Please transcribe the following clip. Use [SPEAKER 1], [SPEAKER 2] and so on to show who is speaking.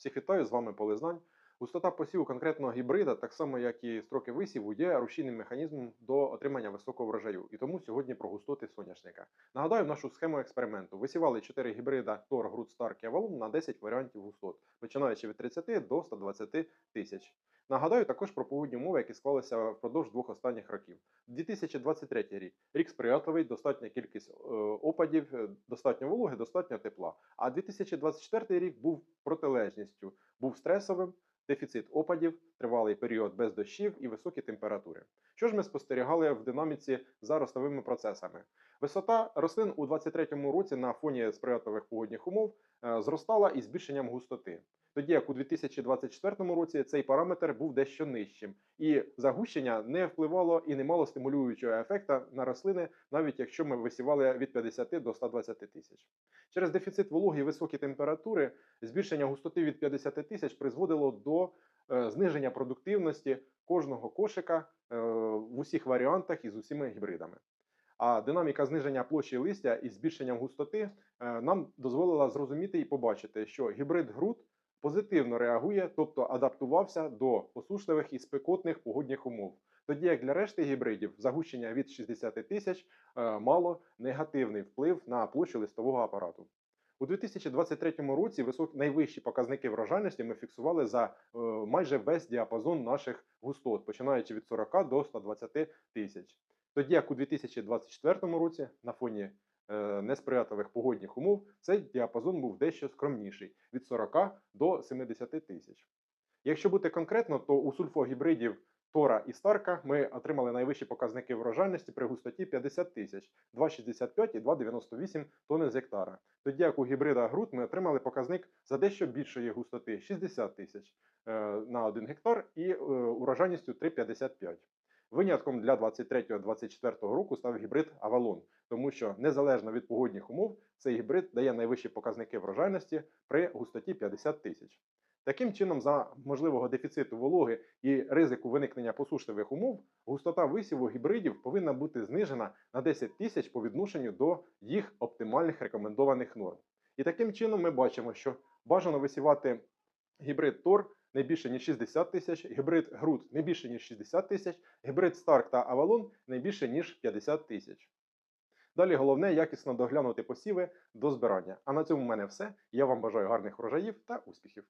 [SPEAKER 1] Всіх вітаю, з вами полизнань. Густота посіву конкретного гібрида, так само як і строки висіву, є рушійним механізмом до отримання високого врожаю. І тому сьогодні про густоти соняшника. Нагадаю нашу схему експерименту. Висівали 4 гібрида Тор, Груд, Старк і Авалон на 10 варіантів густот, починаючи від 30 до 120 тисяч. Нагадаю також про погодні умови, які склалися впродовж двох останніх років. 2023 рік рік сприятливий, достатня кількість е, опадів, е, достатньо вологи, достатньо тепла. А 2024 рік був протилежністю, був стресовим, дефіцит опадів, тривалий період без дощів і високі температури. Що ж ми спостерігали в динаміці за ростовими процесами? Висота рослин у 2023 році на фоні сприятливих погодних умов е, зростала із збільшенням густоти. Тоді як у 2024 році цей параметр був дещо нижчим, і загущення не впливало і не мало стимулюючого ефекта на рослини, навіть якщо ми висівали від 50 до 120 тисяч. Через дефіцит вологи і високі температури збільшення густоти від 50 тисяч призводило до зниження продуктивності кожного кошика е, в усіх варіантах і з усіма гібридами. А динаміка зниження площі листя із збільшенням густоти е, нам дозволила зрозуміти і побачити, що гібрид груд позитивно реагує, тобто адаптувався до посушливих і спекотних погодних умов. Тоді як для решти гібридів загущення від 60 тисяч е, мало негативний вплив на площу листового апарату. У 2023 році високі найвищі показники врожайності ми фіксували за е, майже весь діапазон наших густот, починаючи від 40 до 120 тисяч. Тоді як у 2024 році на фоні е, несприятливих погодних умов цей діапазон був дещо скромніший від 40 до 70 тисяч. Якщо бути конкретно, то у сульфогібридів Тора і Старка ми отримали найвищі показники врожайності при густоті 50 тисяч 2,65 і 2,98 тонни з гектара. Тоді як у гібрида Груд ми отримали показник за дещо більшої густоти 60 тисяч е, на 1 гектар і е, урожайністю 3,55. Винятком для 23-24 року став гібрид Авалон, тому що незалежно від погодних умов цей гібрид дає найвищі показники врожайності при густоті 50 тисяч. Таким чином, за можливого дефіциту вологи і ризику виникнення посушливих умов, густота висіву гібридів повинна бути знижена на 10 тисяч по відношенню до їх оптимальних рекомендованих норм. І таким чином ми бачимо, що бажано висівати гібрид Тор не більше ніж 60 тисяч, гібрид Груд не більше ніж 60 тисяч, гібрид Старк та Авалон не більше ніж 50 тисяч. Далі головне якісно доглянути посіви до збирання. А на цьому в мене все. Я вам бажаю гарних врожаїв та успіхів.